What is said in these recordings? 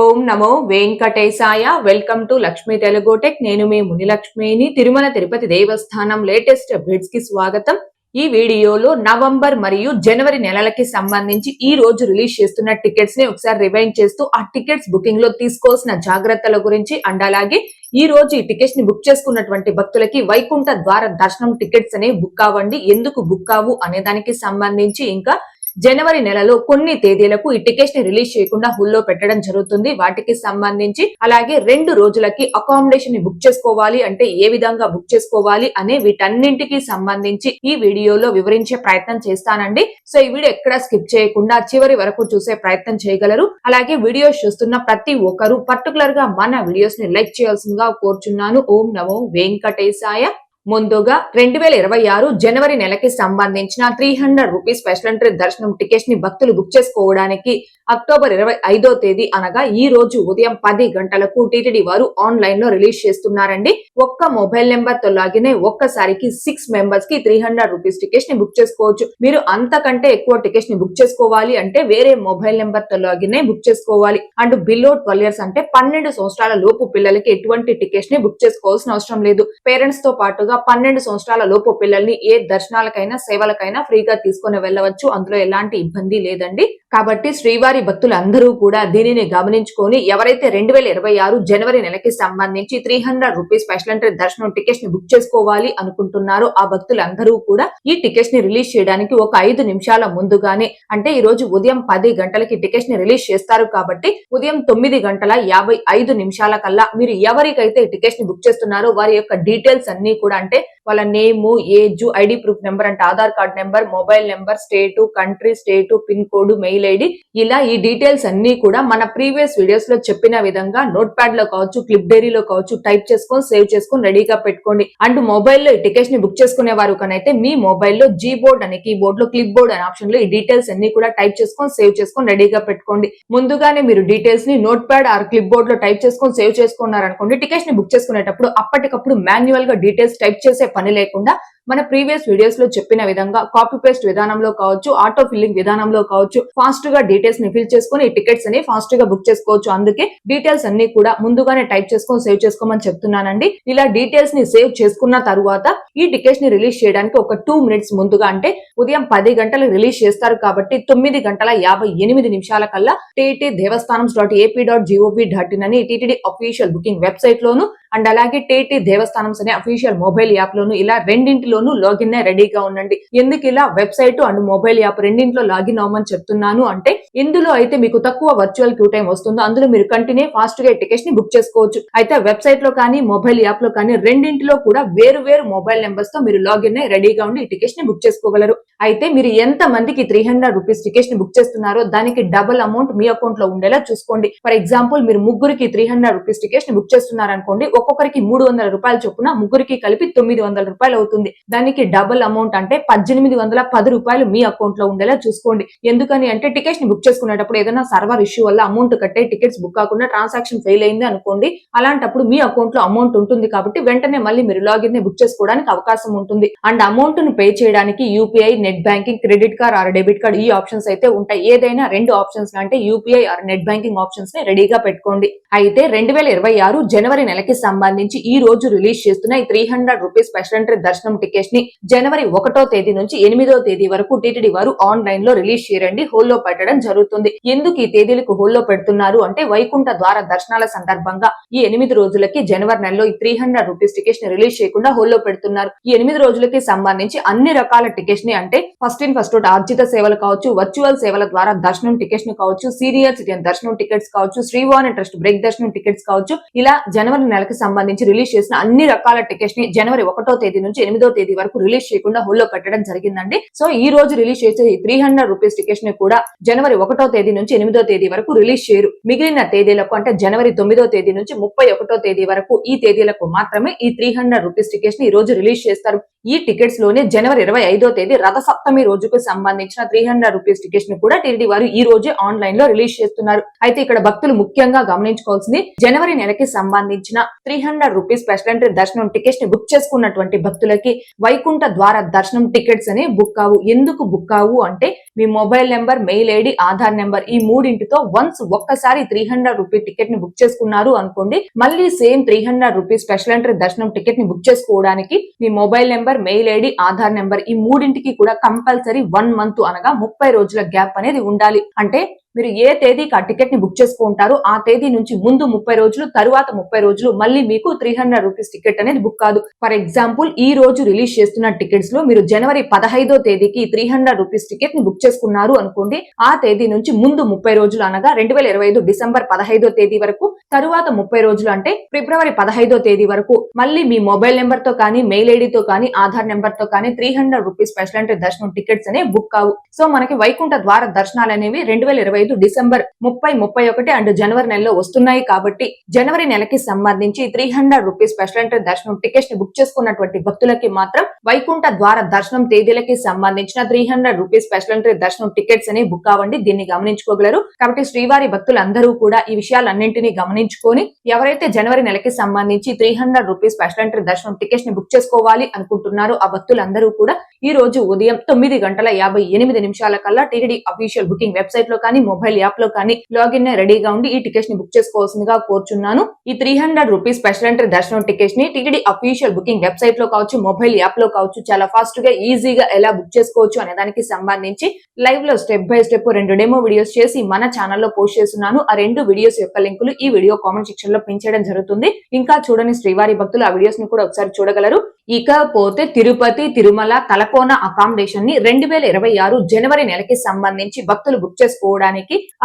ఓం నమో వెంకటేశాయ. Welcome to Lakshmi Telugu tech. నేను మీ మునిలక్ష్మిని. తిరుమల తిరుపతి దేవస్థానం లేటెస్ట్ అప్డేట్స్కి స్వాగతం. ఈ వీడియోలో నవంబర్ మరియు జనవరి నెలలకి సంబంధించి ఈ రోజు రిలీజ్ చేస్తున్న టికెట్స్ని ఒకసారి రివైండ్ చేస్తూ ఆ టికెట్స్ బుకింగ్లో తీసుకోవాల్సిన జాగ్రత్తల గురించి అండ్ అలాగే ఈ రోజు ఈ టికెట్స్ని బుక్ చేసుకున్నటువంటి భక్తులకి వైకుంఠ ద్వార దర్శనం టికెట్స్ అనేవి బుక్ కావండి ఎందుకు బుక్ కావు అనే దానికి సంబంధించి ఇంకా జనవరి నెలలో కొన్ని తేదీలకు ఈ టికెట్స్ని రిలీజ్ చేయకుండా హుల్లో పెట్టడం జరుగుతుంది. వాటికి సంబంధించి అలాగే రెండు రోజులకి అకామిడేషన్ని బుక్ చేసుకోవాలి అంటే ఏ విధంగా బుక్ చేసుకోవాలి అనే వీటన్నింటికి సంబంధించి ఈ వీడియోలో వివరించే ప్రయత్నం చేస్తానండి. సో ఈ వీడియో ఎక్కడ స్కిప్ చేయకుండా చివరి వరకు చూసే ప్రయత్నం చేయగలరు. అలాగే వీడియోస్ చూస్తున్న ప్రతి ఒక్కరు పర్టికులర్గా మన వీడియోస్ని లైక్ చేయాల్సిందిగా కోరుచున్నాను. ఓం నమో వెంకటేశాయ. ముందుగా రెండు వేల ఇరవై ఆరు జనవరి నెలకి సంబంధించిన three hundred rupees special entry దర్శనం టికెట్స్ని భక్తులు బుక్ చేసుకోవడానికి అక్టోబర్ ఇరవై ఐదో తేదీ అనగా ఈ రోజు ఉదయం పది గంటలకు టీటీడీ వారు ఆన్లైన్లో రిలీజ్ చేస్తున్నారండి. ఒక్క మొబైల్ నెంబర్తో లాగినే ఒక్కసారికి సిక్స్ మెంబర్స్కి త్రీ హండ్రెడ్ రూపీస్ టికెట్స్ని బుక్ చేసుకోవచ్చు. మీరు అంతకంటే ఎక్కువ టికెట్స్ని బుక్ చేసుకోవాలి అంటే వేరే మొబైల్ నెంబర్తో లాగినే బుక్ చేసుకోవాలి. అండ్ బిలో ట్వెల్వ్ ఇయర్స్ అంటే పన్నెండు సంవత్సరాల లోపు పిల్లలకి ఎటువంటి టికెట్స్ని బుక్ చేసుకోవాల్సిన అవసరం లేదు. పేరెంట్స్తో పాటుగా పన్నెండు సంవత్సరాల లోపు పిల్లల్ని ఏ దర్శనాలకైనా సేవలకైనా ఫ్రీగా తీసుకొని వెళ్ళవచ్చు. అందులో ఎలాంటి ఇబ్బంది లేదండి. కాబట్టి శ్రీవారి భక్తులందరూ కూడా దీనిని గమనించుకొని ఎవరైతే రెండు వేల ఇరవై ఆరు జనవరి నెలకి సంబంధించి three hundred rupees special entry దర్శనం టికెట్స్ని బుక్ చేసుకోవాలి అనుకుంటున్నారో ఆ భక్తులందరూ కూడా ఈ టికెట్స్ని రిలీజ్ చేయడానికి ఒక ఐదు నిమిషాల ముందుగానే అంటే ఈ రోజు ఉదయం పది గంటలకి టికెట్స్ని రిలీజ్ చేస్తారు కాబట్టి ఉదయం తొమ్మిది గంటల యాభై ఐదు నిమిషాల కల్లా మీరు ఎవరికైతే టికెట్స్ని బుక్ చేస్తున్నారో వారి యొక్క డీటెయిల్స్ అన్ని కూడా అంటే వాళ్ళ name age ID proof number అంటే Aadhaar card number mobile number state country state pin code mail ID ఇలా ఈ డీటెయిల్స్ అన్ని కూడా మన ప్రీవియస్ వీడియోస్లో చెప్పిన విధంగా నోట్ ప్యాడ్లో కావచ్చు క్లిప్ డైరీలో కావచ్చు టైప్ చేసుకొని సేవ్ చేసుకొని రెడీగా పెట్టుకోండి. అండ్ మొబైల్లో ఈ టికెట్స్ని బుక్ చేసుకునే వారు కనైతే మీ మొబైల్లో జీ బోర్డ్ అనే కీబోర్డ్లో క్లిప్ బోర్డ్ అనే ఆప్షన్లో ఈ డీటెయిల్స్ అన్ని కూడా టైప్ చేసుకొని సేవ్ చేసుకొని రెడీగా పెట్టుకోండి. ముందుగానే మీరు డీటెయిల్స్ని నోట్ ప్యాడ్ ఆర్ క్లిప్ బోర్డ్లో టైప్ చేసుకొని సేవ్ చేసుకున్నారు అనుకోండి టికెట్స్ని బుక్ చేసుకునేటప్పుడు అప్పటికప్పుడు మాన్యువల్గా డీటెయిల్స్ టైప్ చేసే పని లేకుండా మన ప్రీవియస్ వీడియోస్లో చెప్పిన విధంగా కాపీ పేస్ట్ విధానంలో కావచ్చు ఆటో ఫిల్లింగ్ విధానంలో కావచ్చు ఫాస్ట్గా డీటెయిల్స్ని ఫిల్ చేసుకుని టికెట్స్ అని ఫాస్ట్గా బుక్ చేసుకోవచ్చు. అందుకే డీటెయిల్స్ అన్ని కూడా ముందుగానే టైప్ చేసుకొని సేవ్ చేసుకోమని చెప్తున్నానండి. ఇలా డీటెయిల్స్ని సేవ్ చేసుకున్న తర్వాత ఈ టికెట్స్ని రిలీజ్ చేయడానికి ఒక టూ మినిట్స్ ముందుగా అంటే ఉదయం పది గంటలు రిలీజ్ చేస్తారు కాబట్టి తొమ్మిది గంటల యాభై ఎనిమిది నిమిషాల కల్లా TT Devasthanam dot AP dot జీఓపీ dot in అని టీటీడీ అఫీషియల్ బుకింగ్ వెబ్సైట్ లోను అండ్ అలాగే టీటీ దేవస్థానం అనే అఫీషియల్ మొబైల్ యాప్ లోను ఇలా రెండింటిలో రెండింటిలోనూ లాగిన్ రెడీగా ఉండండి. ఎందుకు ఇలా వెబ్సైట్ అండ్ మొబైల్ యాప్ రెండింటిలో లాగిన్ అవ్వమని చెప్తున్నాను అంటే ఇందులో అయితే మీకు తక్కువ వర్చువల్ క్యూ టైం వస్తుందో. అందులో మీరు కంటిన్యూ ఫాస్ట్గా టికెట్స్ని బుక్ చేసుకోవచ్చు. అయితే వెబ్సైట్లో కానీ మొబైల్ యాప్లో కానీ రెండింటిలో కూడా వేరు వేరు మొబైల్ నెంబర్స్తో మీరు లాగిన్ అయి రెడీగా ఉండి ఈ టికెట్స్ని బుక్ చేసుకోగలరు. అయితే మీరు ఎంత మందికి త్రీ హండ్రెడ్ రూపీస్ టికెట్స్ని బుక్ చేస్తున్నారో దానికి డబుల్ అమౌంట్ మీ అకౌంట్లో ఉండేలా చూసుకోండి. ఫర్ ఎగ్జాంపుల్ మీరు ముగ్గురికి త్రీ హండ్రెడ్ రూపీస్ టికెట్స్ని బుక్ చేస్తున్నారు అనుకోండి ఒక్కొక్కరికి మూడు వందల రూపాయలు చొప్పున ముగ్గురికి కలిపి తొమ్మిది వందల రూపాయలు అవుతుంది. దానికి డబుల్ అమౌంట్ అంటే పద్దెనిమిది వందల పది రూపాయలు మీ అకౌంట్లో ఉండేలా చూసుకోండి. ఎందుకని అంటే టికెట్స్ని బుక్ చేసుకునేటప్పుడు ఏదైనా సర్వర్ ఇష్యూ వల్ల అమౌంట్ కట్టే టికెట్స్ బుక్ కాకుండా ట్రాన్సాక్షన్ ఫెయిల్ అయింది అనుకోండి అలాంటప్పుడు మీ అకౌంట్లో అమౌంట్ ఉంటుంది కాబట్టి వెంటనే మళ్ళీ మీరు లాగిన్ని బుక్ చేసుకోవడానికి అవకాశం ఉంటుంది. అండ్ అమౌంట్ను పే చేయడానికి UPI net banking credit card or debit card ఈ ఆప్షన్స్ అయితే ఉంటాయి. ఏదైనా రెండు ఆప్షన్స్ అంటే యూపీఐ ఆర్ నెట్ బ్యాంకింగ్ ఆప్షన్స్ని రెడీగా పెట్టుకోండి. అయితే రెండు వేల ఇరవై ఆరు జనవరి నెలకి సంబంధించి ఈ రోజు రిలీజ్ చేస్తున్న ఈ three hundred rupees special entry దర్శనం నోటిఫికేషన్ని జనవరి ఒకటో తేదీ నుంచి ఎనిమిదో తేదీ వరకు టీటీడీ వారు ఆన్లైన్లో రిలీజ్ చేయండి హోల్లో పెట్టడం జరుగుతుంది. ఎందుకు ఈ తేదీలకు హోల్లో పెడుతున్నారు అంటే వైకుంఠ ద్వార దర్శనాల సందర్భంగా ఈ ఎనిమిది రోజులకి జనవరి నెలలో ఈ త్రీ హండ్రెడ్ రూపీస్ టికెట్స్ని రిలీజ్ చేయకుండా హోల్లో పెడుతున్నారు. ఈ ఎనిమిది రోజులకి సంబంధించి అన్ని రకాల టికెట్స్ని అంటే ఫస్ట్ ఇన్ ఫస్ట్ అవుట్ ఆర్జిత సేవలు కావచ్చు వర్చువల్ సేవల ద్వారా దర్శనం టికెట్స్ని కావచ్చు సీనియర్ సిటిజన్ దర్శనం టికెట్స్ కావచ్చు శ్రీవాణి ట్రస్ట్ బ్రేక్ దర్శనం టికెట్స్ కావచ్చు ఇలా జనవరి నెలకి సంబంధించి రిలీజ్ చేసిన అన్ని రకాల టికెట్స్ని జనవరి ఒకటో తేదీ నుంచి ఎనిమిదో తేదీ వరకు రిలీజ్ చేయకుండా హోల్లో పెట్టడం జరిగిందండి. సో ఈ రోజు రిలీజ్ చేసే త్రీ హండ్రెడ్ రూపీస్ టికెట్స్ని కూడా జనవరి ఒకటో తేదీ నుంచి ఎనిమిదో తేదీ వరకు రిలీజ్ చేయరు. మిగిలిన తేదీలకు అంటే జనవరి తొమ్మిదో తేదీ నుంచి ముప్పై ఒకటో తేదీ వరకు ఈ తేదీలకు మాత్రమే ఈ త్రీ హండ్రెడ్ రూపీస్ టికెట్స్ని ఈ రోజు రిలీజ్ చేస్తారు. ఈ టికెట్స్లోనే జనవరి ఇరవై ఐదో తేదీ రథ సప్తమి రోజుకు సంబంధించిన త్రీ హండ్రెడ్ రూపీస్ టికెట్స్ని కూడా టీడీ వారు ఈ రోజే ఆన్లైన్లో రిలీజ్ చేస్తున్నారు. అయితే ఇక్కడ భక్తులు ముఖ్యంగా గమనించుకోవాల్సింది జనవరి నెలకి సంబంధించిన three hundred rupees special entry దర్శనం టికెట్స్ని బుక్ చేసుకున్నటువంటి భక్తులకి వైకుంఠ ద్వార దర్శనం టికెట్స్ అని బుక్ కావు. ఎందుకు బుక్ కావు అంటే మీ mobile number mail ID Aadhaar number ఈ మూడింటితో వన్స్ ఒక్కసారి త్రీ హండ్రెడ్ రూపీ టికెట్ని బుక్ చేసుకున్నారు అనుకోండి మళ్ళీ same three hundred rupees special entry దర్శనం టికెట్ని బుక్ చేసుకోవడానికి మీ mobile number mail ID Aadhaar number ఈ మూడింటికి కూడా కంపల్సరీ వన్ మంత్ అనగా ముప్పై రోజుల గ్యాప్ అనేది ఉండాలి. అంటే మీరు ఏ తేదీకి ఆ టికెట్ని బుక్ చేసుకుంటారో ఆ తేదీ నుంచి ముందు ముప్పై రోజులు తరువాత ముప్పై రోజులు మళ్ళీ మీకు త్రీ హండ్రెడ్ రూపీస్ టికెట్ అనేది బుక్ కాదు. ఫర్ ఎగ్జాంపుల్ ఈ రోజు రిలీజ్ చేస్తున్న టికెట్స్లో మీరు జనవరి పదహైదో తేదీకి త్రీ హండ్రెడ్ రూపీస్ టికెట్ని బుక్ చేసుకున్నారు అనుకోండి ఆ తేదీ నుంచి ముందు ముప్పై రోజులు అనగా రెండు వేల ఇరవై ఐదు డిసెంబర్ పదహైదో తేదీ వరకు తరువాత ముప్పై రోజులు అంటే ఫిబ్రవరి పదహైదో తేదీ వరకు మళ్ళీ మీ మొబైల్ నెంబర్తో కానీ మెయిల్ ఐడితో కానీ ఆధార్ నెంబర్తో కానీ three hundred rupees special entry దర్శనం టికెట్స్ అనేవి బుక్ కావు. సో మనకి వైకుంఠ ద్వార దర్శనాలు అనేవి రెండు వేల ఇరవై ఐదు డిసెంబర్ ముప్పై ముప్పై ఒకటి అండ్ జనవరి నెలలో వస్తున్నాయి కాబట్టి జనవరి నెలకి సంబంధించి three hundred rupees special entry దర్శనం టికెట్స్ని బుక్ చేసుకున్నటువంటి భక్తులకి మాత్రం వైకుంఠ ద్వార దర్శనం తేదీలకి సంబంధించిన three hundred rupees special entry దర్శనం టికెట్స్ అని బుక్ అవ్వండి. దీన్ని గమనించుకోగలరు. కాబట్టి శ్రీవారి భక్తులందరూ కూడా ఈ విషయాలన్నింటినీ గమనించుకొని ఎవరైతే జనవరి నెలకి సంబంధించి three hundred rupees special entry దర్శనం టికెట్స్ని బుక్ చేసుకోవాలి అనుకుంటున్నారో ఆ భక్తులందరూ కూడా ఈ రోజు ఉదయం తొమ్మిది గంటల యాభై ఎనిమిది నిమిషాల కల్లా టీటీడీ అఫీషియల్ బుకింగ్ వెబ్సైట్లో కానీ మొబైల్ యాప్లో కానీ లాగిన్ రెడీగా ఉండి ఈ టికెట్స్ని బుక్ చేసుకోవాల్సిందిగా కోరుచున్నాను. ఈ three hundred rupees special entry దర్శనం టికెట్స్ని టీటీడీ అఫీషియల్ బుకింగ్ వెబ్సైట్లో కావచ్చు మొబైల్ యాప్లో కావచ్చు చాలా ఫాస్ట్గా ఈజీగా ఎలా బుక్ చేసుకోవచ్చు అనే దానికి సంబంధించి లైవ్లో స్టెప్ బై స్టెప్ రెండు డెమో వీడియోస్ చేసి మన ఛానల్లో పోస్ట్ చేస్తున్నాను. ఆ రెండు వీడియోస్ యొక్క లింకులు ఈ వీడియో కామెంట్ సెక్షన్లో పిన్ చేయడం జరుగుతుంది. ఇంకా చూడని శ్రీవారి భక్తులు ఆ వీడియోస్ని కూడా ఒకసారి చూడగలరు. ఇకపోతే తిరుపతి తిరుమల తలకోన అకామిడేషన్ని రెండు వేల ఇరవై ఆరు జనవరి నెలకి సంబంధించి భక్తులు బుక్ చేసుకోవడానికి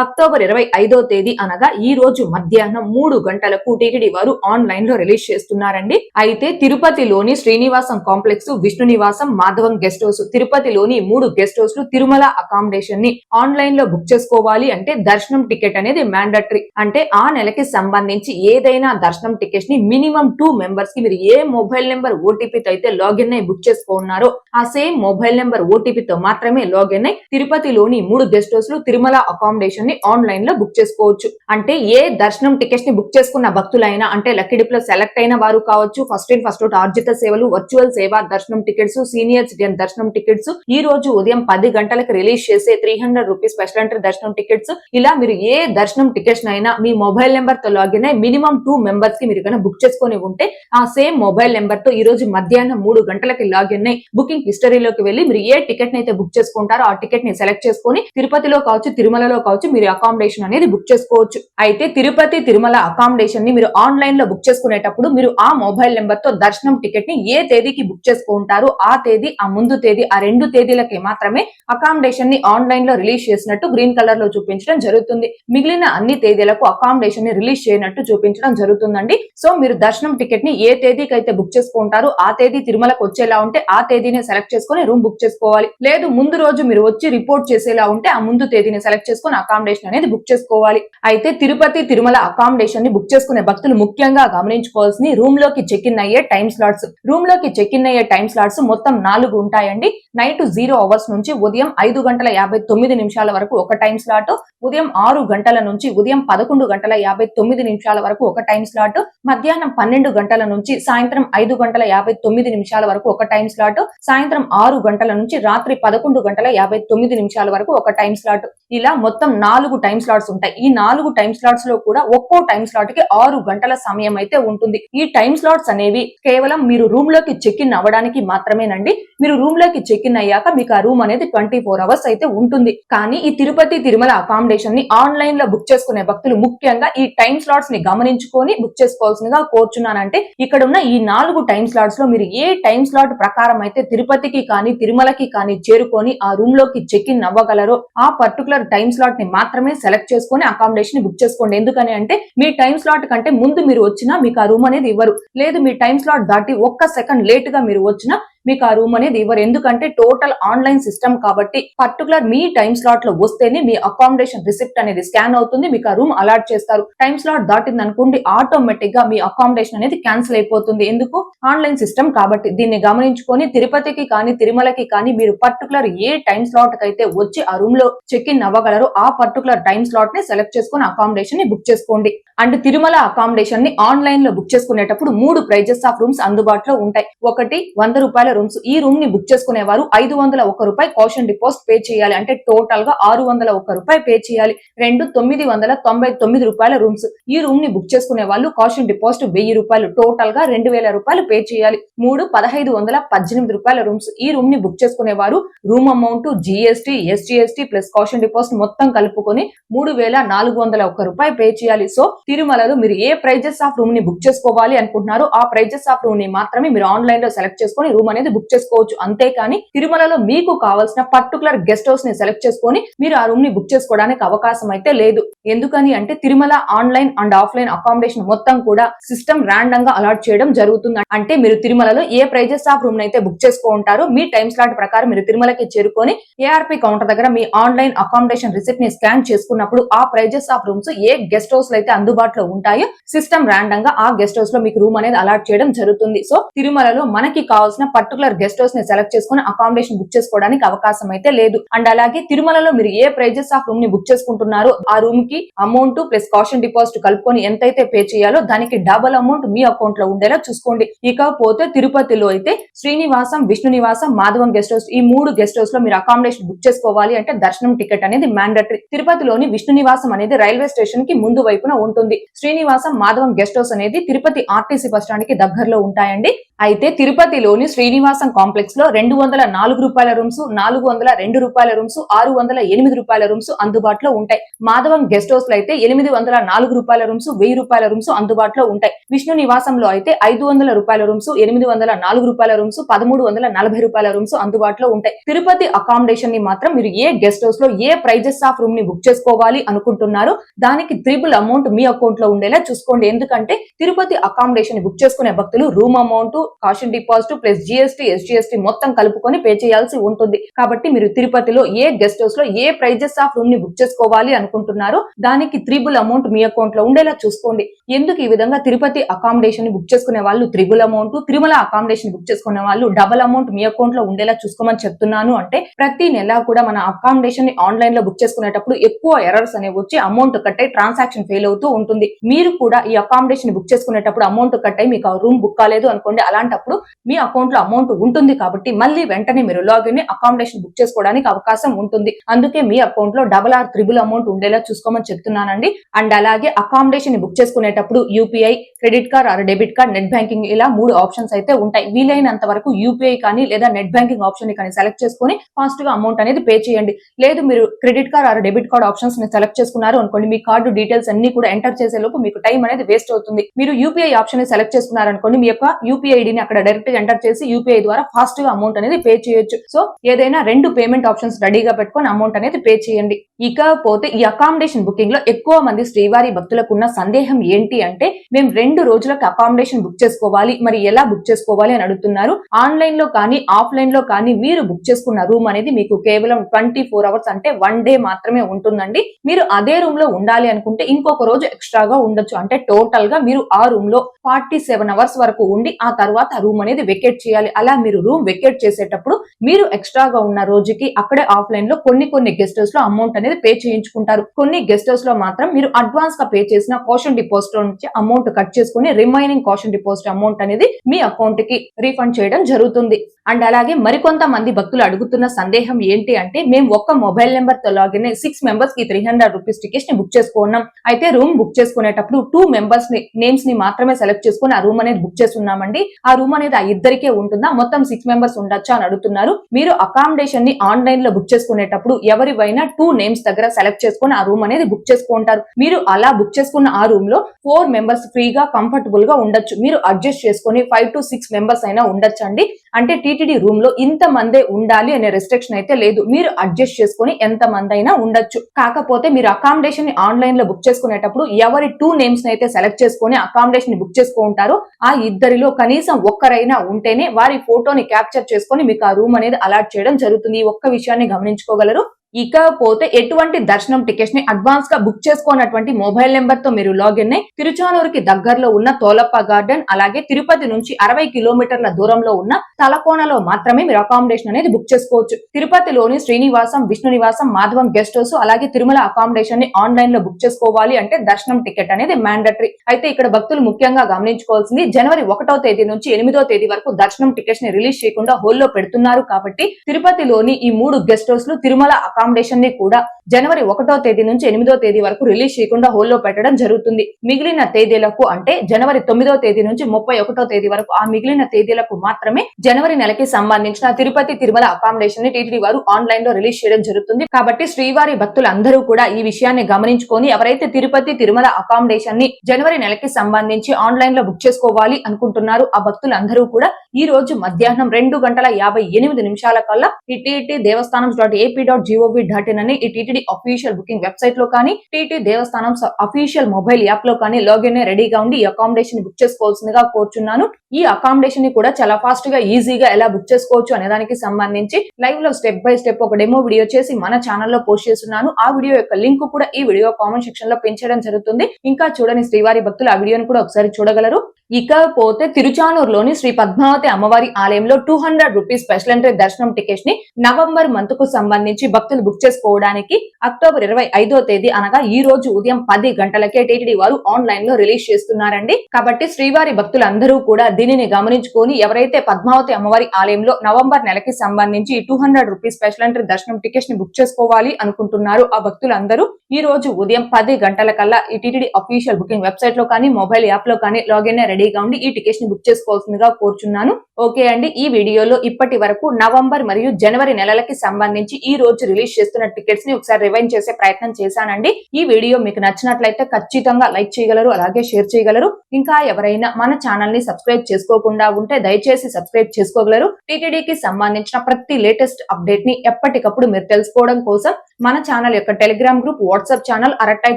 అక్టోబర్ ఇరవై ఐదో తేదీ అనగా ఈ రోజు మధ్యాహ్నం మూడు గంటలకు టీటీడీ వారు ఆన్లైన్లో రిలీజ్ చేస్తున్నారండి. అయితే తిరుపతిలోని శ్రీనివాసం కాంప్లెక్స్ విష్ణు నివాసం మాధవం గెస్ట్ హౌస్ తిరుపతిలోని మూడు గెస్ట్ హౌస్లు తిరుమల అకామిడేషన్ని ఆన్లైన్లో బుక్ చేసుకోవాలి అంటే దర్శనం టికెట్ అనేది మ్యాండటరీ అంటే ఆ నెలకి సంబంధించి ఏదైనా దర్శనం టికెట్ని మినిమం టూ మెంబర్స్కి మీరు ఏ మొబైల్ నెంబర్ ఓటీపీతో అయితే లాగిన్ అయి బుక్ చేసుకున్నారో ఆ సేమ్ మొబైల్ నెంబర్ ఓటీపీతో మాత్రమే లాగిన్ అయి తిరుపతిలోని మూడు గెస్ట్ హౌస్లు తిరుమల అకామిడేషన్ని ఆన్లైన్లో బుక్ చేసుకోవచ్చు. అంటే ఏ దర్శనం టికెట్స్ని బుక్ చేసుకున్న భక్తులైనా అంటే లక్కీ డిప్లో సెలెక్ట్ అయిన వారు కావచ్చు ఫస్ట్ ఇన్ ఫస్ట్ అవుట్ ఆర్జిత సేవలు వర్చువల్ సేవ దర్శనం టికెట్స్ సీనియర్ సిటిజన్ దర్శనం టికెట్స్ ఈ రోజు ఉదయం పది గంటలకు రిలీజ్ చేసే three hundred rupees special entry దర్శనం టికెట్స్ ఇలా మీరు ఏ దర్శనం టికెట్స్ అయినా మీ మొబైల్ నెంబర్తో లాగిన్ అయి మినిమం టూ మెంబర్స్కి మీరు కనుక బుక్ చేసుకొని ఉంటే ఆ సేమ్ మొబైల్ నెంబర్తో ఈ రోజు మధ్యాహ్నం మూడు గంటలకి లాగిన్ అయి బుకింగ్ హిస్టరీలోకి వెళ్ళి మీరు ఏ టికెట్ అయితే బుక్ చేసుకుంటారో ఆ టికెట్ని సెలెక్ట్ చేసుకొని తిరుపతిలో కావచ్చు తిరుమలలో కావచ్చు మీరు అకామిడేషన్ అనేది బుక్ చేసుకోవచ్చు. అయితే తిరుపతి తిరుమల అకామిడేషన్ని మీరు ఆన్లైన్లో బుక్ చేసుకునేటప్పుడు మీరు ఆ మొబైల్ నెంబర్తో దర్శనం టికెట్ని ఏ తేదీకి బుక్ చేసుకుంటారు ఆ తేదీ ఆ ముందు తేదీ ఆ రెండు తేదీలకి మాత్రమే అకామిడేషన్ని ఆన్లైన్లో రిలీజ్ చేసినట్టు గ్రీన్ కలర్లో చూపించడం జరుగుతుంది. మిగిలిన అన్ని తేదీలకు అకామిడేషన్ని రిలీజ్ చేయనట్టు చూపించడం జరుగుతుందండి. సో మీరు దర్శనం టికెట్ని ఏ తేదీకి అయితే బుక్ చేసుకుంటారు ఆ తేదీ తిరుమలకు వచ్చేలా ఉంటే ఆ తేదీని సెలెక్ట్ చేసుకొని రూమ్ బుక్ చేసుకోవాలి. లేదు ముందు రోజు మీరు వచ్చి రిపోర్ట్ చేసేలా ఉంటే ఆ ముందు తేదీని సెలెక్ట్ చేసుకొని అకామిడేషన్ అనేది బుక్ చేసుకోవాలి. అయితే తిరుపతి తిరుమల అకామిడేషన్ని బుక్ చేసుకునే భక్తులు ముఖ్యంగా గమనించుకోవాల్సింది రూమ్లోకి చెక్ ఇన్ అయ్యే టైం స్లాట్స్ రూమ్లోకి చెక్ ఇన్ అయ్యే టైం స్లాట్స్ మొత్తం నాలుగు ఉంటాయండి. నైట్ జీరో అవర్స్ నుంచి ఉదయం ఐదు గంటల యాభై తొమ్మిది నిమిషాల వరకు ఒక టైం స్లాట్ ఉదయం ఆరు గంటల నుంచి ఉదయం పదకొండు గంటల యాభై తొమ్మిది నిమిషాల వరకు ఒక టైం స్లాట్ మధ్యాహ్నం పన్నెండు గంటల నుంచి సాయంత్రం ఐదు గంటల యాభై తొమ్మిది నిమిషాల వరకు ఒక టైం స్లాట్ సాయంత్రం ఆరు గంటల నుంచి రాత్రి పదకొండు గంటల యాభై తొమ్మిది నిమిషాల వరకు ఒక టైం స్లాట్ ఇలా మొత్తం నాలుగు టైం స్లాట్స్ ఉంటాయి. ఈ నాలుగు టైం స్లాట్స్లో కూడా ఒక్కో టైం స్లాట్కి ఆరు గంటల సమయం అయితే ఉంటుంది. ఈ టైం స్లాట్స్ అనేవి కేవలం మీరు రూమ్లోకి చెక్ ఇన్ అవ్వడానికి మాత్రమేనండి. మీరు రూమ్లోకి చెక్ ఇన్ అయ్యాక మీకు ఆ రూమ్ అనేది ట్వంటీ ఫోర్ అవర్స్ అయితే ఉంటుంది. కానీ ఈ తిరుపతి తిరుమల అకామిడేషన్ని ఆన్లైన్లో బుక్ చేసుకునే భక్తులు ముఖ్యంగా ఈ టైం స్లాట్స్ని గమనించుకొని బుక్ చేసుకోవాల్సిందిగా కోరుచున్నానంటే ఇక్కడ ఉన్న ఈ నాలుగు టైం స్లాట్స్లో మీరు ఏ టైం స్లాట్ ప్రకారం అయితే తిరుపతికి కానీ తిరుమలకి కానీ చేరుకొని ఆ రూమ్లోకి చెక్ ఇన్ అవ్వగలరో ఆ పర్టికులర్ టైం స్లాట్ని మాత్రమే సెలెక్ట్ చేసుకొని అకామిడేషన్ని బుక్ చేసుకోండి. ఎందుకని అంటే మీ టైం స్లాట్ కంటే ముందు మీరు వచ్చినా మీకు ఆ రూమ్ అనేది ఇవ్వరు. లేదు మీ టైం స్లాట్ దాటి ఒక్క సెకండ్ లేట్గా మీరు వచ్చినా మీకు ఆ రూమ్ అనేది ఇవ్వరు. ఎందుకంటే టోటల్ ఆన్లైన్ సిస్టమ్ కాబట్టి పర్టికులర్ మీ టైం స్లాట్లో వస్తేనే మీ అకామిడేషన్ రిసిప్ట్ అనేది స్కాన్ అవుతుంది మీకు ఆ రూమ్ అలాట్ చేస్తారు. టైం స్లాట్ దాటింది అనుకోండి ఆటోమేటిక్గా మీ అకామిడేషన్ అనేది క్యాన్సిల్ అయిపోతుంది. ఎందుకు? ఆన్లైన్ సిస్టమ్ కాబట్టి దీన్ని గమనించుకొని తిరుపతికి కానీ తిరుమలకి కానీ మీరు పర్టికులర్ ఏ టైం స్లాట్ అయితే వచ్చి ఆ రూమ్లో చెక్ ఇన్ అవ్వగలరు ఆ పర్టికులర్ టైం స్లాట్ని సెలెక్ట్ చేసుకొని అకామిడేషన్ని బుక్ చేసుకోండి. అండ్ తిరుమల అకామిడేషన్ని ఆన్లైన్లో బుక్ చేసుకునేటప్పుడు మూడు ప్రైజెస్ ఆఫ్ రూమ్స్ అందుబాటులో ఉంటాయి. ఒకటి వంద రూపాయల రూమ్స్ ఈ రూమ్ని బుక్ చేసుకునే వారు ఐదు వందల ఒక రూపాయి కాషన్ డిపాజిట్ పే చేయాలి. అంటే టోటల్గా ఆరు వందల ఒక రూపాయి పే చేయాలి. రెండు తొమ్మిది వందల తొంభై తొమ్మిది రూపాయల రూమ్స్ ఈ రూమ్ని బుక్ చేసుకునే వాళ్ళు కాషన్ డిపాజిట్ వెయ్యి రూపాయలు టోటల్గా రెండు వేల రూపాయలు పే చేయాలి. మూడు పదహైదు వందల పద్దెనిమిది రూపాయల రూమ్స్ ఈ రూమ్ని బుక్ చేసుకునే వారు room amount GST SGST plus caution deposit మొత్తం కలుపుకొని మూడు వేల నాలుగు వందల ఒక్క రూపాయి పే చేయాలి. సో తిరుమలలో మీరు ఏ ప్రైజెస్ ఆఫ్ రూమ్ని బుక్ చేసుకోవాలి అనుకుంటున్నారో ఆ ప్రైజెస్ ఆఫ్ రూమ్ని మాత్రమే మీరు ఆన్లైన్లో సెలెక్ట్ చేసుకొని రూమ్ అనేది బుక్ చేసుకోవచ్చు. అంతేకాని తిరుమలలో మీకు కావాల్సిన పర్టికులర్ గెస్ట్ హౌస్ని సెలెక్ట్ చేసుకొని మీరు ఆ రూమ్ని బుక్ చేసుకోవడానికి అవకాశం అయితే లేదు. ఎందుకని అంటే Tirumala online and offline accommodation మొత్తం కూడా సిస్టమ్ ర్యాండమ్గా అలాట్ చేయడం జరుగుతుంది. అంటే మీరు తిరుమలలో ఏ ప్రైజెస్ ఆఫ్ రూమ్ అయితే బుక్ చేసుకుంటారో మీ టైం స్లాట్ ప్రకారం మీరు తిరుమలకి చేరుకొని ఏఆర్పి కౌంటర్ దగ్గర మీ ఆన్లైన్ అకామిడేషన్ రిసిప్ట్ని స్కాన్ చేసుకున్నప్పుడు ఆ ప్రైజెస్ ఆఫ్ రూమ్స్ ఏ గెస్ట్ హౌస్లో అయితే అందుబాటులో ఉంటాయో సిస్టమ్ ర్యాండమ్గా ఆ గెస్ట్ హౌస్లో మీకు రూమ్ అనేది అలాట్ చేయడం జరుగుతుంది. సో తిరుమలలో మనకి కావాల్సిన పర్టికులర్ గెస్ట్ హౌస్ని సెలెక్ట్ చేసుకుని అకామిడేషన్ బుక్ చేసుకోవడానికి అవకాశం అయితే లేదు. అండ్ అలాగే తిరుమలలో మీరు ఏ ప్రైజెస్ ఆఫ్ రూమ్ని బుక్ చేసుకుంటున్నారో ఆ రూమ్కి అమౌంట్ ప్లస్ కాషన్ డిపాజిట్ కలుపుకొని ఎంతైతే పే చేయాలో దానికి డబల్ అమౌంట్ మీ అకౌంట్లో ఉండేలా చూసుకోండి. ఇకపోతే తిరుపతిలో అయితే శ్రీనివాసం విష్ణు నివాసం మాధవం గెస్ట్ హౌస్ ఈ మూడు గెస్ట్ హౌస్లో మీరు అకామిడేషన్ బుక్ చేసుకోవాలి అంటే దర్శనం టికెట్ అనేది మ్యాండటరీ తిరుపతిలోని విష్ణు నివాసం అనేది రైల్వే స్టేషన్కి ముందు వైపున ఉంటుంది. శ్రీనివాసం మాధవం గెస్ట్ హౌస్ అనేది తిరుపతి ఆర్టీసీ బస్ స్టాండ్కి దగ్గరలో ఉంటాయండి. అయితే తిరుపతిలోని శ్రీనివాసం కాంప్లెక్స్లో రెండు వందల నాలుగు రూపాయల రూమ్స్ నాలుగు వందల రెండు రూపాయల రూమ్స్ ఆరు వందల ఎనిమిది రూపాయల రూమ్స్ అందుబాటులో ఉంటాయి. మాధవం గెస్ట్ హౌస్లో అయితే ఎనిమిది వందల నాలుగు రూపాయల రూమ్స్ వెయ్యి రూపాయల రూమ్స్ అందుబాటులో ఉంటాయి. విష్ణు నివాసంలో అయితే ఐదు వందల రూపాయల రూమ్స్ ఎనిమిది వందల నాలుగు రూపాయల రూమ్స్ పదమూడు వందల నలభై రూపాయల రూమ్స్ అందుబాటులో ఉంటాయి. తిరుపతి అకామిడేషన్ని మాత్రం మీరు ఏ గెస్ట్ హౌస్లో ఏ ప్రైజెస్ ఆఫ్ రూమ్ని బుక్ చేసుకోవాలి అనుకుంటున్నారో దానికి త్రిబుల్ అమౌంట్ మీ అకౌంట్లో ఉండేలా చూసుకోండి. ఎందుకంటే తిరుపతి అకామిడేషన్ని బుక్ చేసుకునే భక్తులు room amount caution deposit plus GS GST SGST మొత్తం కలుపుకొని పే చేయాల్సి ఉంటుంది. కాబట్టి మీరు తిరుపతిలో ఏ గెస్ట్ హౌస్లో ఏ ప్రైజెస్ ఆఫ్ రూమ్ని బుక్ చేసుకోవాలి అనుకుంటున్నారో దానికి త్రిబుల్ అమౌంట్ మీ అకౌంట్లో ఉండేలా చూసుకోండి. ఎందుకు ఈ విధంగా తిరుపతి అకామిడేషన్ బుక్ చేసుకునే వాళ్ళు triple amount Tirumala accommodation book చేసుకునే వాళ్ళు డబల్ అమౌంట్ మీ అకౌంట్లో ఉండేలా చూసుకోమని చెప్తున్నాను అంటే ప్రతి నెల కూడా మన అకామిడేషన్ని ఆన్లైన్లో బుక్ చేసుకునేటప్పుడు ఎక్కువ ఎర్రర్స్ అనేవి వచ్చి అమౌంట్ కట్టే ట్రాన్సాక్షన్ ఫెయిల్ అవుతూ ఉంటుంది. మీరు కూడా ఈ అకామిడేషన్ బుక్ చేసుకునేటప్పుడు అమౌంట్ కట్టే మీకు ఆ రూమ్ బుక్ కాలేదు అనుకోండి అలాంటప్పుడు మీ అకౌంట్లో అమౌంట్ ఉంటుంది కాబట్టి మళ్ళీ వెంటనే మీరు లాగిన్ని అకామిడేషన్ బుక్ చేసుకోవడానికి అవకాశం ఉంటుంది. అందుకే మీ అకౌంట్లో డబల్ ఆర్ త్రిబుల్ అమౌంట్ ఉండేలా చూసుకోమని చెప్తున్నానండి. అండ్ అలాగే అకామిడేషన్ బుక్ చేసుకునేటప్పుడు UPI credit card or debit card net banking ఇలా మూడు ఆప్షన్స్ అయితే ఉంటాయి. వీలైనంత వరకు యూపీఐ కానీ లేదా నెట్ బ్యాంకింగ్ ఆప్షన్ని కానీ సెలెక్ట్ చేసుకుని ఫాస్ట్గా అమౌంట్ అనేది పే చేయండి. లేదు మీరు credit card or debit card ఆప్షన్స్ని select చేసుకున్నారు అనుకోండి మీ కార్డు డీటెయిల్స్ అన్ని కూడా ఎంటర్ చేసే లోపు మీకు టైం అనేది వేస్ట్ అవుతుంది. మీరు యూపీఐ ఆప్షన్ని సెలెక్ట్ చేసుకున్నారు అనుకోండి మీ యొక్క యూపీఐ ఐడిని అక్కడ డైరెక్ట్గా ఎంటర్ చేసి యూపీఐ ద్వారా ఫాస్ట్గా అమౌంట్ అనేది పే చేయొచ్చు. సో ఏదైనా రెండు పేమెంట్ ఆప్షన్స్ రెడీగా పెట్టుకొని అమౌంట్ అనేది పే చేయండి. ఇకపోతే ఈ అకామిడేషన్ బుకింగ్లో ఎక్కువ మంది శ్రీవారి భక్తులకు ఉన్న సందేహం ఏంటి? అంటే మేము రెండు రోజులకు అకామిడేషన్ బుక్ చేసుకోవాలి. మరి ఎలా బుక్ చేసుకోవాలి అని అడుగుతున్నారు. ఆన్లైన్లో కానీ ఆఫ్లైన్లో కానీ మీరు బుక్ చేసుకున్న రూమ్ అనేది మీకు కేవలం ట్వంటీ ఫోర్ అవర్స్ అంటే వన్ డే మాత్రమే ఉంటుందండి. మీరు అదే రూమ్లో ఉండాలి అనుకుంటే ఇంకొక రోజు ఎక్స్ట్రాగా ఉండొచ్చు. అంటే టోటల్గా మీరు ఆ రూమ్లో ఫార్టీ సెవెన్ అవర్స్ వరకు ఉండి ఆ తర్వాత రూమ్ అనేది వెకేట్ చేయాలి. అలా మీరు రూమ్ వెకేట్ చేసేటప్పుడు మీరు ఎక్స్ట్రాగా ఉన్న రోజుకి అక్కడే ఆఫ్లైన్లో కొన్ని కొన్ని గెస్ట్ హౌస్లో అమౌంట్ అనేది పే చేయించుకుంటారు. కొన్ని గెస్ట్ హౌస్లో మాత్రం మీరు అడ్వాన్స్గా పే చేసిన కోషన్ డిపాజిట్ నుంచి అమౌంట్ కట్ చేసుకుని రిమైనింగ్ కాషన్ డిపాజిట్ అమౌంట్ అనేది మీ అకౌంట్కి రీఫండ్ చేయడం జరుగుతుంది. అండ్ అలాగే మరికొంతమంది భక్తులు అడుగుతున్న సందేహం ఏంటి అంటే మేము ఒక్క మొబైల్ నెంబర్తో లాగిన్ సిక్స్ మెంబర్స్కి త్రీ హండ్రెడ్ రూపీస్ టికెట్స్ని బుక్ చేసుకున్నాం. అయితే రూమ్ బుక్ చేసుకునేటప్పుడు టూ మెంబర్స్ని నేమ్స్ని మాత్రమే సెలెక్ట్ చేసుకుని ఆ రూమ్ అనేది బుక్ చేస్తున్నామండి ఆ రూమ్ అనేది ఆ ఇద్దరికే ఉంటుందా? మొత్తం సిక్స్ మెంబర్స్ ఉండొచ్చా అని అడుగుతున్నారు. మీరు అకామిడేషన్ని ఆన్లైన్లో బుక్ చేసుకునేటప్పుడు ఎవరివైనా టూ నేమ్స్ దగ్గర సెలెక్ట్ చేసుకుని ఆ రూమ్ అనేది బుక్ చేసుకుంటారు. మీరు అలా బుక్ చేసుకున్న ఆ రూమ్లో ఫోర్ మెంబర్స్ ఫ్రీగా కంఫర్టబుల్గా ఉండొచ్చు. మీరు అడ్జస్ట్ చేసుకుని ఫైవ్ టు సిక్స్ మెంబర్స్ అయినా ఉండొచ్చు అండి అంటే టీటీడీ రూమ్లో ఇంత మందే ఉండాలి అనే రెస్ట్రిక్షన్ అయితే లేదు. మీరు అడ్జస్ట్ చేసుకుని ఎంత మంది అయినా ఉండొచ్చు. కాకపోతే మీరు అకామిడేషన్ని ఆన్లైన్లో బుక్ చేసుకునేటప్పుడు ఎవరి టూ నేమ్స్ అయితే సెలెక్ట్ చేసుకుని అకామిడేషన్ని బుక్ చేసుకుంటారో ఆ ఇద్దరిలో కనీసం ఒక్కరైనా ఉంటేనే వారి ఫోటోని క్యాప్చర్ చేసుకొని మీకు ఆ రూమ్ అనేది అలాట్ చేయడం జరుగుతుంది. ఈ ఒక్క విషయాన్ని గమనించుకోగలరు. ఇకపోతే ఎటువంటి దర్శనం టికెట్స్ని అడ్వాన్స్గా బుక్ చేసుకున్నటువంటి మొబైల్ నెంబర్తో మీరు లాగిన్ అయి తిరుచానూరుకి దగ్గరలో ఉన్న తోలప్ప గార్డెన్ అలాగే తిరుపతి నుంచి అరవై కిలోమీటర్ల దూరంలో ఉన్న తలకోనలో మాత్రమే మీరు అకామిడేషన్ అనేది బుక్ చేసుకోవచ్చు. తిరుపతిలోని శ్రీనివాసం విష్ణు నివాసం మాధవం గెస్ట్ హౌస్ అలాగే తిరుమల అకామిడేషన్ని ఆన్లైన్లో బుక్ చేసుకోవాలి అంటే దర్శనం టికెట్ అనేది మ్యాండటరీ అయితే ఇక్కడ భక్తులు ముఖ్యంగా గమనించుకోవాల్సింది జనవరి ఒకటో తేదీ నుంచి ఎనిమిదో తేదీ వరకు దర్శనం టికెట్స్ని రిలీజ్ చేయకుండా హోల్లో పెడుతున్నారు కాబట్టి తిరుపతిలోని ఈ మూడు గెస్ట్ హౌస్లు తిరుమల అకామిడేషన్ని కూడా జనవరి ఒకటో తేదీ నుంచి ఎనిమిదో తేదీ వరకు రిలీజ్ చేయకుండా హోల్లో పెట్టడం జరుగుతుంది. మిగిలిన తేదీలకు అంటే జనవరి తొమ్మిదో తేదీ నుంచి ముప్పై ఒకటో తేదీ వరకు ఆ మిగిలిన తేదీలకు మాత్రమే జనవరి నెలకి సంబంధించిన తిరుపతి తిరుమల అకామిడేషన్ని టీటీడీ వారు ఆన్లైన్లో రిలీజ్ చేయడం జరుగుతుంది. కాబట్టి శ్రీవారి భక్తులందరూ కూడా ఈ విషయాన్ని గమనించుకొని ఎవరైతే తిరుపతి తిరుమల అకామిడేషన్ని జనవరి నెలకి సంబంధించి ఆన్లైన్లో బుక్ చేసుకోవాలి అనుకుంటున్నారు ఆ భక్తులందరూ కూడా ఈ రోజు మధ్యాహ్నం రెండు గంటల యాభై ఎనిమిది నిమిషాల కల్లా ఈ TT Devasthanam dot AP dot GO dot in అని ఈ టీటీడీ అఫీషియల్ బుకింగ్ వెబ్సైట్లో కానీ టీటీ దేవస్థానం అఫీషియల్ మొబైల్ యాప్లో కానీ లాగిన్ రెడీగా ఉండి ఈ అకామిడేషన్ బుక్ చేసుకోవాల్సిందిగా కోరుచున్నాను. ఈ అకామిడేషన్ని కూడా చాలా ఫాస్ట్గా ఈజీగా ఎలా బుక్ చేసుకోవచ్చు అనే దానికి సంబంధించి లైవ్లో స్టెప్ బై స్టెప్ ఒక డెమో వీడియో చేసి మన ఛానల్లో పోస్ట్ చేస్తున్నాను. ఆ వీడియో యొక్క లింక్ కూడా ఈ వీడియో కామెంట్ సెక్షన్లో పెంచడం జరుగుతుంది. ఇంకా చూడని శ్రీవారి భక్తులు ఆ వీడియోని కూడా ఒకసారి చూడగలరు. ఇకపోతే తిరుచానూరులోని శ్రీ పద్మావతి అమ్మవారి ఆలయంలో two hundred rupees special entry దర్శనం టికెట్స్ని నవంబర్ మంత్కు సంబంధించి భక్తులు బుక్ చేసుకోవడానికి అక్టోబర్ ఇరవై ఐదో తేదీ అనగా ఈ రోజు ఉదయం పది గంటలకే టీటీడీ వారు ఆన్లైన్లో రిలీజ్ చేస్తున్నారండి. కాబట్టి శ్రీవారి భక్తులందరూ కూడా దీనిని గమనించుకొని ఎవరైతే పద్మావతి అమ్మవారి ఆలయంలో నవంబర్ నెలకి సంబంధించి two hundred rupees special entry దర్శనం టికెట్స్ని బుక్ చేసుకోవాలి అనుకుంటున్నారు ఆ భక్తులందరూ ఈ రోజు ఉదయం పది గంటల కల్లా ఈ టీటీడీ అఫీషియల్ బుకింగ్ వెబ్సైట్లో కానీ మొబైల్ యాప్లో కానీ లాగిన్ రెడీగా ఉండి ఈ టికెట్స్ని బుక్ చేసుకోవాల్సిందిగా కోరుచున్నాను. ఓకే అండి ఈ వీడియోలో ఇప్పటి వరకు నవంబర్ మరియు జనవరి నెలలకి సంబంధించి ఈ రోజు రిలీజ్ చేస్తున్న టికెట్స్ని ఒకసారి రివైండ్ చేసే ప్రయత్నం చేశానండి. ఈ వీడియో మీకు నచ్చినట్లయితే ఖచ్చితంగా లైక్ చేయగలరు అలాగే షేర్ చేయగలరు. ఇంకా ఎవరైనా మన ఛానల్ని సబ్స్క్రైబ్ చేసుకోకుండా ఉంటే దయచేసి సబ్స్క్రైబ్ చేసుకోగలరు. టీటీడీకి సంబంధించిన ప్రతి లేటెస్ట్ అప్డేట్ని ఎప్పటికప్పుడు మీరు తెలుసుకోవడం కోసం మన ఛానల్ యొక్క Telegram group WhatsApp channel Arattai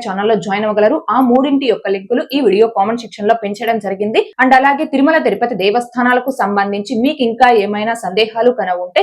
ఛానల్లో జాయిన్ అవ్వగలరు. ఆ మూడింటి యొక్క లింకులు ఈ వీడియో కామెంట్ సెక్షన్లో పెంచడం జరిగింది. అండ్ అలాగే తిరుమల తిరుపతి దేవస్థానాలకు సంబంధించి మీకు ఇంకా ఏమైనా సందేహాలు కన ఉంటే